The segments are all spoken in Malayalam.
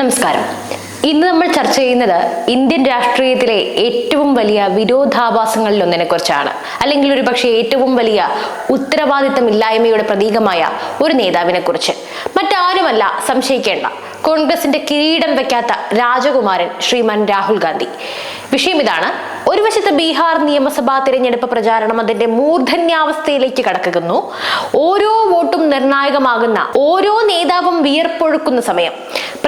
നമസ്കാരം. ഇന്ന് നമ്മൾ ചർച്ച ചെയ്യുന്നത് ഇന്ത്യൻ രാഷ്ട്രീയത്തിലെ ഏറ്റവും വലിയ വിരോധാഭാസങ്ങളിൽ ഒന്നിനെ കുറിച്ചാണ് അല്ലെങ്കിൽ ഒരു പക്ഷേ ഏറ്റവും വലിയ ഉത്തരവാദിത്തമില്ലായ്മയുടെ പ്രതീകമായ ഒരു നേതാവിനെ കുറിച്ച് മറ്റാരുമല്ല സംശയിക്കേണ്ട. കോൺഗ്രസിന്റെ കിരീടം വെക്കാത്ത രാജകുമാരൻ ശ്രീമാൻ രാഹുൽ ഗാന്ധി. വിഷയം ഇതാണ്. ഒരു വശത്ത് ബീഹാർ നിയമസഭാ തിരഞ്ഞെടുപ്പ് പ്രചാരണം അതിന്റെ മൂർധന്യാവസ്ഥയിലേക്ക് കടക്കുന്നു. ഓരോ വോട്ടും നിർണായകമാകുന്ന ഓരോ നേതാവും വിയർപ്പൊഴുക്കുന്ന സമയം.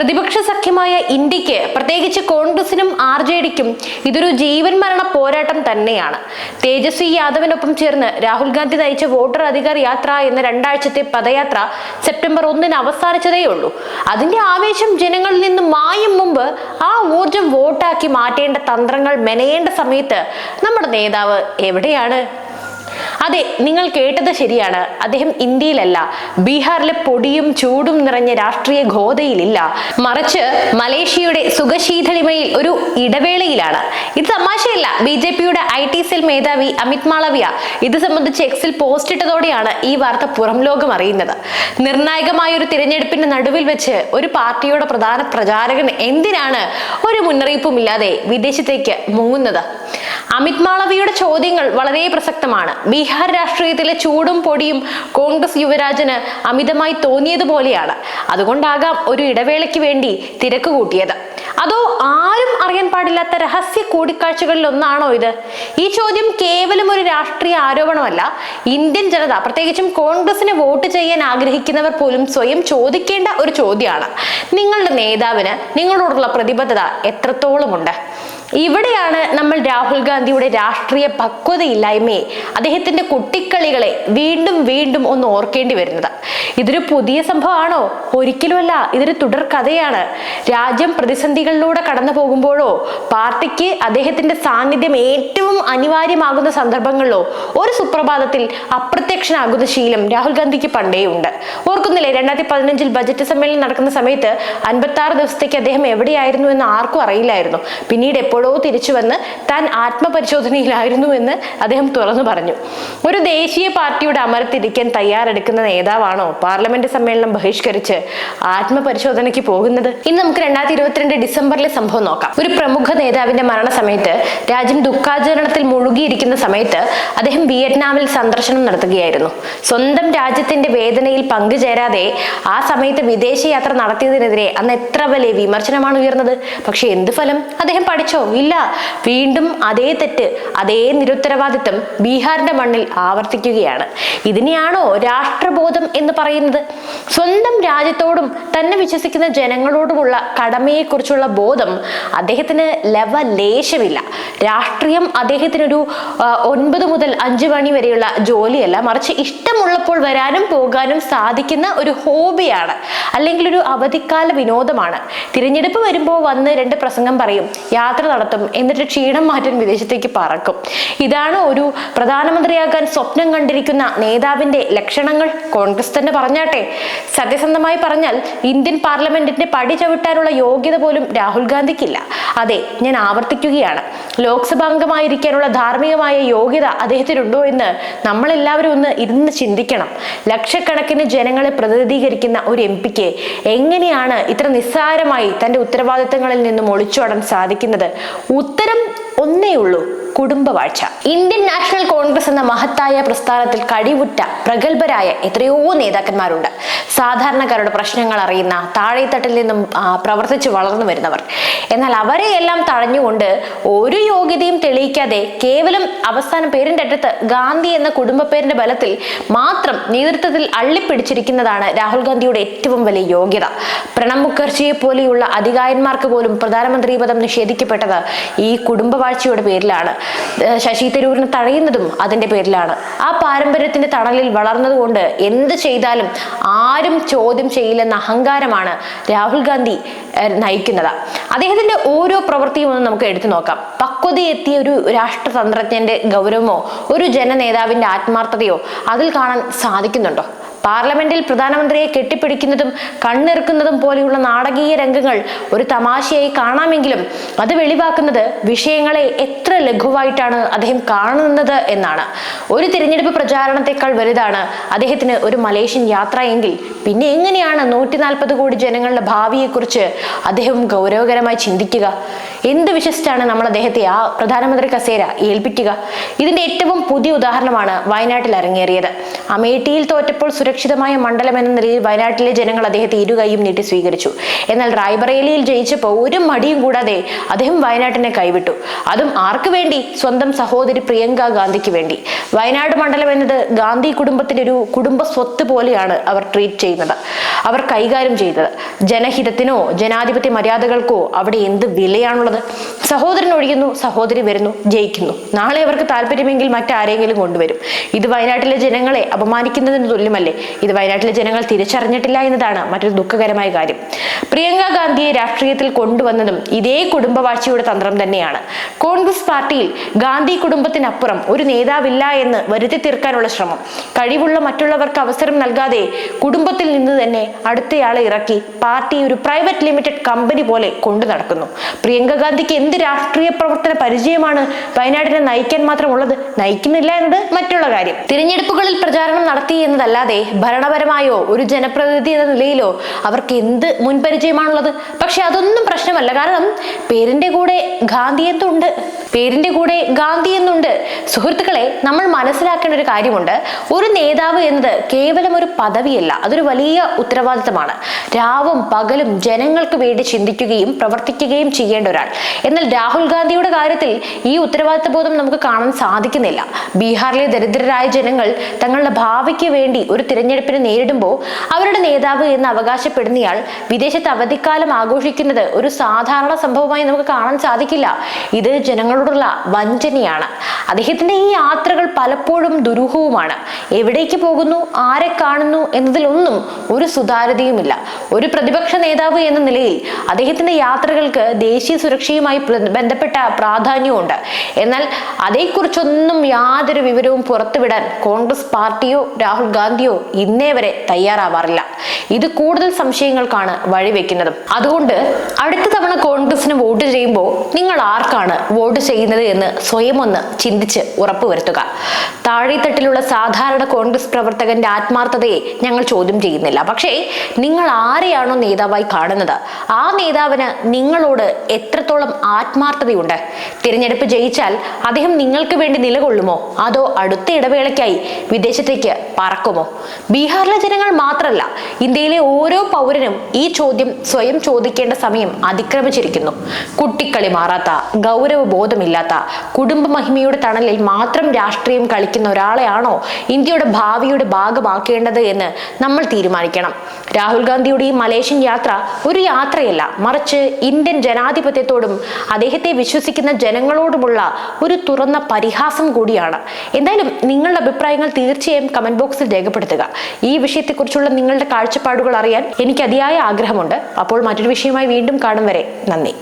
പ്രതിപക്ഷ സഖ്യമായ ഇന്ത്യയ്ക്ക് പ്രത്യേകിച്ച് കോൺഗ്രസിനും ആർ ജെ ഡിക്കും ഇതൊരു ജീവൻ മരണ പോരാട്ടം തന്നെയാണ്. തേജസ്വി യാദവിനൊപ്പം ചേർന്ന് രാഹുൽ ഗാന്ധി നയിച്ച വോട്ടർ അധികാർ യാത്ര എന്ന രണ്ടാഴ്ചത്തെ പദയാത്ര സെപ്റ്റംബർ ഒന്നിന് അവസാനിച്ചതേ ഉള്ളൂ അതിന്റെ ആവേശം ജനങ്ങളിൽ നിന്ന് മായും മുമ്പ് ആ ഊർജം വോട്ടാക്കി മാറ്റേണ്ട തന്ത്രങ്ങൾ മെനയേണ്ട സമയത്ത് നമ്മുടെ നേതാവ് എവിടെയാണ്? അതെ നിങ്ങൾ കേട്ടത് ശരിയാണ്. അദ്ദേഹം ഇന്ത്യയിലല്ല ബീഹാറിലെ പൊടിയും ചൂടും നിറഞ്ഞ രാഷ്ട്രീയ ഗോതയിലില്ല. മറിച്ച് മലേഷ്യയുടെ സുഖശീതളിമയിൽ ഒരു ഇടവേളയിലാണ്. ഇത് തമാശയല്ല. ബി ജെ പിയുടെ ഐ ടി സെൽ മേധാവി അമിത് മാളവ്യ ഇത് സംബന്ധിച്ച് എക്സിൽ പോസ്റ്റ് ഇട്ടതോടെയാണ് ഈ വാർത്ത പുറം ലോകം അറിയുന്നത്. നിർണായകമായ ഒരു തിരഞ്ഞെടുപ്പിന്റെ നടുവിൽ വെച്ച് ഒരു പാർട്ടിയുടെ പ്രധാന പ്രചാരകൻ എന്തിനാണ് ഒരു മുന്നറിയിപ്പും ഇല്ലാതെ വിദേശത്തേക്ക് മുങ്ങുന്നത്? അമിത് മാളവിയുടെ ചോദ്യങ്ങൾ വളരെ പ്രസക്തമാണ്. ബീഹാർ രാഷ്ട്രീയത്തിലെ ചൂടും പൊടിയും കോൺഗ്രസ് യുവരാജന് അമിതമായി തോന്നിയതുപോലെയാണ് അതുകൊണ്ടാകാം ഒരു ഇടവേളയ്ക്ക് വേണ്ടി തിരക്ക് കൂട്ടിയത്. അതോ ആരും അറിയാൻ പാടില്ലാത്ത രഹസ്യ കൂടിക്കാഴ്ചകളിൽ ഒന്നാണോ ഇത്? ഈ ചോദ്യം കേവലം ഒരു രാഷ്ട്രീയ ആരോപണമല്ല. ഇന്ത്യൻ ജനത പ്രത്യേകിച്ചും കോൺഗ്രസിന് വോട്ട് ചെയ്യാൻ ആഗ്രഹിക്കുന്നവർ പോലും സ്വയം ചോദിക്കേണ്ട ഒരു ചോദ്യമാണ്. നിങ്ങളുടെ നേതാവിന് നിങ്ങളോടുള്ള പ്രതിബദ്ധത എത്രത്തോളമുണ്ട്? ഇവിടെയാണ് നമ്മൾ രാഹുൽ ഗാന്ധിയുടെ രാഷ്ട്രീയ പക്വതയില്ലായ്മയെ അദ്ദേഹത്തിന്റെ കുട്ടിക്കളികളെ വീണ്ടും വീണ്ടും ഒന്ന് ഓർക്കേണ്ടി വരുന്നത്. ഇതൊരു പുതിയ സംഭവമാണോ? ഒരിക്കലുമല്ല ഇതൊരു തുടർ കഥയാണ്. രാജ്യം പ്രതിസന്ധികളിലൂടെ കടന്നു പോകുമ്പോഴോ പാർട്ടിക്ക് അദ്ദേഹത്തിന്റെ സാന്നിധ്യം ഏറ്റവും അനിവാര്യമാകുന്ന സന്ദർഭങ്ങളിലോ ഒരു സുപ്രഭാതത്തിൽ അപ്രത്യക്ഷനാകുന്ന ശീലം രാഹുൽ ഗാന്ധിക്ക് പണ്ടേ ഉണ്ട്. ഓർക്കുന്നില്ലേ രണ്ടായിരത്തി പതിനഞ്ചിൽ ബജറ്റ് സമ്മേളനം നടക്കുന്ന സമയത്ത് അൻപത്തി ആറ് ദിവസത്തേക്ക് അദ്ദേഹം എവിടെയായിരുന്നു എന്ന് ആർക്കും അറിയില്ലായിരുന്നു. പിന്നീട് എപ്പോഴോ തിരിച്ചു വന്ന് താൻ ആത്മപരിശോധനയിലായിരുന്നു എന്ന് അദ്ദേഹം തുറന്നു പറഞ്ഞു. ഒരു ദേശീയ പാർട്ടിയുടെ അമരത്തിരിക്കാൻ തയ്യാറെടുക്കുന്ന നേതാവാണോ പാർലമെന്റ് സമ്മേളനം ബഹിഷ്കരിച്ച് ആത്മപരിശോധനയ്ക്ക് പോകുന്നത്? ഇന്ന് നമുക്ക് രണ്ടായിരത്തി ഇരുപത്തിരണ്ട് ഡിസംബറിലെ സംഭവം നോക്കാം. ഒരു പ്രമുഖ നേതാവിന്റെ മരണസമയത്ത് രാജ്യം ദുഃഖാചരണത്തിൽ മുഴുകിയിരിക്കുന്ന സമയത്ത് അദ്ദേഹം വിയറ്റ്നാമിൽ സന്ദർശനം നടത്തുകയായിരുന്നു. സ്വന്തം രാജ്യത്തിന്റെ വേദനയിൽ പങ്കുചേരാതെ ആ സമയത്ത് വിദേശയാത്ര നടത്തിയതിനെതിരെ അന്ന് എത്ര വലിയ വിമർശനമാണ് ഉയർന്നത്? പക്ഷെ എന്ത് ഫലം? അദ്ദേഹം പഠിച്ചോ? ഇല്ല. വീണ്ടും അതേ തെറ്റ് അതേ നിരുത്തരവാദിത്വം ബീഹാറിന്റെ മണ്ണിൽ ആവർത്തിക്കുകയാണ്. ഇതിനെയാണോ രാഷ്ട്രബോധം എന്ന് പറയുന്നത്? സ്വന്തം രാജ്യത്തോടും തന്നെ വിശ്വസിക്കുന്ന ജനങ്ങളോടുമുള്ള കടമയെക്കുറിച്ചുള്ള ബോധം അദ്ദേഹത്തിന് ലവലേശമില്ല. രാഷ്ട്രീയം അദ്ദേഹത്തിനൊരു ഒൻപത് മുതൽ അഞ്ച് മണി വരെയുള്ള ജോലിയല്ല. മറിച്ച് ഇഷ്ടമുള്ളപ്പോൾ വരാനും പോകാനും സാധിക്കുന്ന ഒരു ഹോബിയാണ്. അല്ലെങ്കിൽ ഒരു അവധിക്കാല വിനോദമാണ്. തിരഞ്ഞെടുപ്പ് വരുമ്പോൾ വന്ന് രണ്ട് പ്രസംഗം പറയും. യാത്ര നടത്തും. എന്നിട്ട് ക്ഷീണം മാറ്റാൻ വിദേശത്തേക്ക് പറക്കും. ഇതാണ് ഒരു പ്രധാനമന്ത്രിയാകാൻ സ്വപ്നം കണ്ടിരിക്കുന്ന നേതാവിന്റെ ലക്ഷണങ്ങൾ. കോൺഗ്രസ് തന്നെ പറഞ്ഞാട്ടെ. സത്യസന്ധമായി പറഞ്ഞാൽ ഇന്ത്യൻ പാർലമെന്റിന്റെ പടി ചവിട്ടാനുള്ള യോഗ്യത പോലും രാഹുൽ ഗാന്ധിക്കില്ല. അതെ ഞാൻ ആവർത്തിക്കുകയാണ്. ലോക്സഭാംഗമായിരിക്കാനുള്ള ധാർമ്മികമായ യോഗ്യത അദ്ദേഹത്തിനുണ്ടോ എന്ന് നമ്മളെല്ലാവരും ഒന്ന് ഇരുന്ന് ചിന്തിക്കണം. ലക്ഷക്കണക്കിന് ജനങ്ങളെ പ്രതിനിധീകരിക്കുന്ന ഒരു എം പിക്ക് എങ്ങനെയാണ് ഇത്ര നിസ്സാരമായി തന്റെ ഉത്തരവാദിത്തങ്ങളിൽ നിന്നും ഒളിച്ചോടാൻ സാധിക്കുന്നത്? ഉത്തരം ഒന്നേ ഉള്ളൂ കുടുംബവാഴ്ച ഇന്ത്യൻ നാഷണൽ കോൺഗ്രസ് എന്ന മഹത്തായ പ്രസ്ഥാനത്തിൽ കഴിവുറ്റ പ്രഗത്ഭരായ എത്രയോ നേതാക്കന്മാരുണ്ട്. സാധാരണക്കാരുടെ പ്രശ്നങ്ങൾ അറിയുന്ന താഴെത്തട്ടിൽ നിന്നും പ്രവർത്തിച്ച് വളർന്നു വരുന്നവർ. എന്നാൽ അവരെ എല്ലാം തഴഞ്ഞുകൊണ്ട് ഒരു യോഗ്യതയും തെളിയിക്കാതെ കേവലം അവസാന പേരിന്റെ അടുത്ത് ഗാന്ധി എന്ന കുടുംബ പേരിന്റെ ബലത്തിൽ മാത്രം നേതൃത്വത്തിൽ അള്ളിപ്പിടിച്ചിരിക്കുന്നതാണ് രാഹുൽ ഗാന്ധിയുടെ ഏറ്റവും വലിയ യോഗ്യത. പ്രണബ് മുഖർജിയെ പോലെയുള്ള അധികായന്മാർക്ക് പോലും പ്രധാനമന്ത്രി പദം നിഷേധിക്കപ്പെട്ടത് ഈ കുടുംബവാഴ്ചയുടെ പേരിലാണ്. ശശി തരൂരിനെ തഴയുന്നതും അതിന്റെ പേരിലാണ്. ആ പാരമ്പര്യത്തിന്റെ തണലിൽ വളർന്നതുകൊണ്ട് എന്ത് ചെയ്താലും ആരും ചോദ്യം ചെയ്യില്ലെന്ന അഹങ്കാരമാണ് രാഹുൽ ഗാന്ധി നയിക്കുന്നത്. അദ്ദേഹത്തിന്റെ ഓരോ പ്രവൃത്തിയും ഒന്ന് നമുക്ക് എടുത്തു നോക്കാം. പക്വതയെത്തിയ ഒരു രാഷ്ട്രതന്ത്രജ്ഞന്റെ ഗൗരവമോ ഒരു ജനനേതാവിന്റെ ആത്മാർത്ഥതയോ അതിൽ കാണാൻ സാധിക്കുന്നുണ്ടോ? പാർലമെന്റിൽ പ്രധാനമന്ത്രിയെ കെട്ടിപ്പിടിക്കുന്നതും കണ്ണിറുക്കുന്നതും പോലെയുള്ള നാടകീയ രംഗങ്ങൾ ഒരു തമാശയായി കാണാമെങ്കിലും അത് വെളിവാക്കുന്നത് വിഷയങ്ങളെ എത്ര ലഘുവായിട്ടാണ് അദ്ദേഹം കാണുന്നത് എന്നാണ്. ഒരു തിരഞ്ഞെടുപ്പ് പ്രചാരണത്തെക്കാൾ വലുതാണ് അദ്ദേഹത്തിന് ഒരു മലേഷ്യൻ യാത്ര എങ്കിൽ പിന്നെ എങ്ങനെയാണ് നൂറ്റി കോടി ജനങ്ങളുടെ ഭാവിയെക്കുറിച്ച് അദ്ദേഹം ഗൗരവകരമായി ചിന്തിക്കുക? എന്ത് വിശ്വസിച്ചാണ് നമ്മൾ അദ്ദേഹത്തെ ആ പ്രധാനമന്ത്രി കസേര ഏൽപ്പിക്കുക? ഇതിന്റെ ഏറ്റവും പുതിയ ഉദാഹരണമാണ് വയനാട്ടിൽ അരങ്ങേറിയത്. അമേഠിയിൽ തോറ്റപ്പോൾ സുരക്ഷിതമായ മണ്ഡലം എന്ന നിലയിൽ വയനാട്ടിലെ ജനങ്ങൾ അദ്ദേഹത്തെ ഇരുകൈയും നീട്ടി സ്വീകരിച്ചു. എന്നാൽ റായ്ബറേലിയിൽ ജയിച്ചപ്പോൾ ഒരു മടിയും കൂടാതെ അദ്ദേഹം വയനാട്ടിനെ കൈവിട്ടു. അതും ആർക്ക് വേണ്ടി? സ്വന്തം സഹോദരി പ്രിയങ്ക ഗാന്ധിക്ക് വേണ്ടി. വയനാട് മണ്ഡലം എന്നത് ഗാന്ധി കുടുംബത്തിന്റെ ഒരു കുടുംബ സ്വത്ത് പോലെയാണ് അവർ ട്രീറ്റ് ചെയ്യുന്നത്. അവർ കൈകാര്യം ചെയ്തത്. ജനഹിതത്തിനോ ജനാധിപത്യ മര്യാദകൾക്കോ അവിടെ എന്ത് വിലയാണുള്ളത് സഹോദരൻ ഒഴിയുന്നു സഹോദരി വരുന്നു ജയിക്കുന്നു. നാളെ അവർക്ക് താല്പര്യമെങ്കിൽ മറ്റാരെങ്കിലും കൊണ്ടുവരും. ഇത് വയനാട്ടിലെ ജനങ്ങളെ അപമാനിക്കുന്നതിന് തുല്യമല്ലേ? ഇത് വയനാട്ടിലെ ജനങ്ങൾ തിരിച്ചറിഞ്ഞിട്ടില്ല എന്നതാണ് മറ്റൊരു ദുഃഖകരമായ കാര്യം. പ്രിയങ്ക ഗാന്ധിയെ രാഷ്ട്രീയത്തിൽ കൊണ്ടുവന്നതും ഇതേ കുടുംബവാഴ്ചയുടെ തന്ത്രം തന്നെയാണ്. കോൺഗ്രസ് പാർട്ടിയിൽ ഗാന്ധി കുടുംബത്തിനപ്പുറം ഒരു നേതാവില്ല എന്ന് വരുത്തി തീർക്കാനുള്ള ശ്രമം. കഴിവുള്ള മറ്റുള്ളവർക്ക് അവസരം നൽകാതെ കുടുംബത്തിൽ നിന്ന് തന്നെ അടുത്തയാളെ ഇറക്കി പാർട്ടി ഒരു പ്രൈവറ്റ് ലിമിറ്റഡ് കമ്പനി പോലെ കൊണ്ടു നടക്കുന്നു. പ്രിയങ്ക ഗാന്ധിക്ക് എന്ത് രാഷ്ട്രീയ പ്രവർത്തന പരിചയമാണ് വയനാടിനെ നയിക്കാൻ മാത്രമുള്ളത്? നയിക്കുന്നില്ല എന്നത് മറ്റുള്ള കാര്യം. തിരഞ്ഞെടുപ്പുകളിൽ പ്രചാരണം നടത്തി എന്നതല്ലാതെ ഭരണപരമായോ ഒരു ജനപ്രതിനിധി എന്ന നിലയിലോ അവർക്ക് എന്ത് മുൻപരിചയമാണുള്ളത്? പക്ഷെ അതൊന്നും പ്രശ്നമല്ല. കാരണം പേരിന്റെ കൂടെ ഗാന്ധി എന്തുണ്ട്? പേരിന്റെ കൂടെ ഗാന്ധി എന്നുണ്ട് സുഹൃത്തുക്കളെ നമ്മൾ മനസ്സിലാക്കേണ്ട ഒരു കാര്യമുണ്ട്. ഒരു നേതാവ് എന്നത് കേവലം ഒരു പദവിയല്ല. അതൊരു വലിയ ഉത്തരവാദിത്തമാണ്. രാവും പകലും ജനങ്ങൾക്ക് വേണ്ടി ചിന്തിക്കുകയും പ്രവർത്തിക്കുകയും ചെയ്യേണ്ട ഒരാൾ. എന്നാൽ രാഹുൽ ഗാന്ധിയുടെ കാര്യത്തിൽ ഈ ഉത്തരവാദിത്ത ബോധം നമുക്ക് കാണാൻ സാധിക്കുന്നില്ല. ബീഹാറിലെ ദരിദ്രരായ ജനങ്ങൾ തങ്ങളുടെ ഭാവിക്ക് വേണ്ടി ഒരു തിരഞ്ഞെടുപ്പിനെ നേരിടുമ്പോൾ അവരുടെ നേതാവ് എന്ന് അവകാശപ്പെടുന്നയാൾ വിദേശത്ത് അവധിക്കാലം ആഘോഷിക്കുന്നത് ഒരു സാധാരണ സംഭവമായി നമുക്ക് കാണാൻ സാധിക്കില്ല. ഇത് ജനങ്ങളോടുള്ള വഞ്ചനയാണ്. അദ്ദേഹത്തിന്റെ ഈ യാത്രകൾ പലപ്പോഴും ദുരൂഹവുമാണ്. എവിടേക്ക് പോകുന്നു? ആരെ കാണുന്നു? എന്നതിലൊന്നും ഒരു സുതാര്യതയുമില്ല. ഒരു പ്രതിപക്ഷ നേതാവ് എന്ന നിലയിൽ അദ്ദേഹത്തിന്റെ യാത്രകൾക്ക് ദേശീയ സുരക്ഷയുമായി പ്ര- ബന്ധപ്പെട്ട പ്രാധാന്യമുണ്ട്. എന്നാൽ അതേക്കുറിച്ചൊന്നും യാതൊരു വിവരവും പുറത്തുവിടാൻ കോൺഗ്രസ് പാർട്ടിയോ രാഹുൽ ഗാന്ധിയോ ഇന്നേ വരെ തയ്യാറാവാറില്ല. ഇത് കൂടുതൽ സംശയങ്ങൾക്കാണ് വഴിവെക്കുന്നതും. അതുകൊണ്ട് അടുത്ത തവണ കോൺഗ്രസിന് വോട്ട് ചെയ്യുമ്പോൾ നിങ്ങൾ ആർക്കാണ് വോട്ട് ചെയ്യുന്നത് എന്ന് സ്വയം ഒന്ന് ചിന്തിച്ച് ഉറപ്പുവരുത്തുക. താഴെത്തട്ടിലുള്ള സാധാരണ കോൺഗ്രസ് പ്രവർത്തകന്റെ ആത്മാർത്ഥതയെ ഞങ്ങൾ ചോദ്യം ചെയ്യുന്നില്ല. പക്ഷേ നിങ്ങൾ ആരെയാണോ നേതാവായി കാണുന്നത്? ആ നേതാവിന് നിങ്ങളോട് എത്രത്തോളം ആത്മാർത്ഥതയുണ്ട്. തിരഞ്ഞെടുപ്പ് ജയിച്ചാൽ അദ്ദേഹം നിങ്ങൾക്ക് വേണ്ടി നിലകൊള്ളുമോ? അതോ അടുത്ത ഇടവേളയ്ക്കായി വിദേശത്തേക്ക് പറക്കുമോ? ബീഹാറിലെ ജനങ്ങൾ മാത്രമല്ല ഇന്ത്യയിലെ ഓരോ പൗരനും ഈ ചോദ്യം സ്വയം ചോദിക്കേണ്ട സമയം അതിക്രമിച്ചിരിക്കുന്നു. കുട്ടിക്കളി മാറാത്ത ഗൗരവബോധമില്ലാത്ത കുടുംബ മഹിമയുടെ തണലിൽ മാത്രം രാഷ്ട്രീയം കളിക്കുന്ന ഒരാളെയാണോ ഇന്ത്യയുടെ ഭാവിയുടെ ഭാഗമാക്കേണ്ടത് എന്ന് നമ്മൾ തീരുമാനിക്കണം. രാഹുൽ ഗാന്ധിയുടെ ഈ മലേഷ്യൻ യാത്ര ഒരു യാത്രയല്ല മറിച്ച് ഇന്ത്യൻ ജനാധിപത്യത്തോടും അദ്ദേഹത്തെ വിശ്വസിക്കുന്ന ജനങ്ങളോടുമുള്ള ഒരു തുറന്ന പരിഹാസം കൂടിയാണ്. എന്തായാലും നിങ്ങളുടെ അഭിപ്രായങ്ങൾ തീർച്ചയായും കമന്റ് ബോക്സിൽ രേഖപ്പെടുത്തുക. ഈ വിഷയത്തെക്കുറിച്ചുള്ള നിങ്ങളുടെ കാഴ്ചപ്പാടുകൾ അറിയാൻ എനിക്ക് അതിയായ ആഗ്രഹമുണ്ട്. അപ്പോൾ മറ്റൊരു വിഷയമായി വീണ്ടും കാണും വരെ. നന്ദി.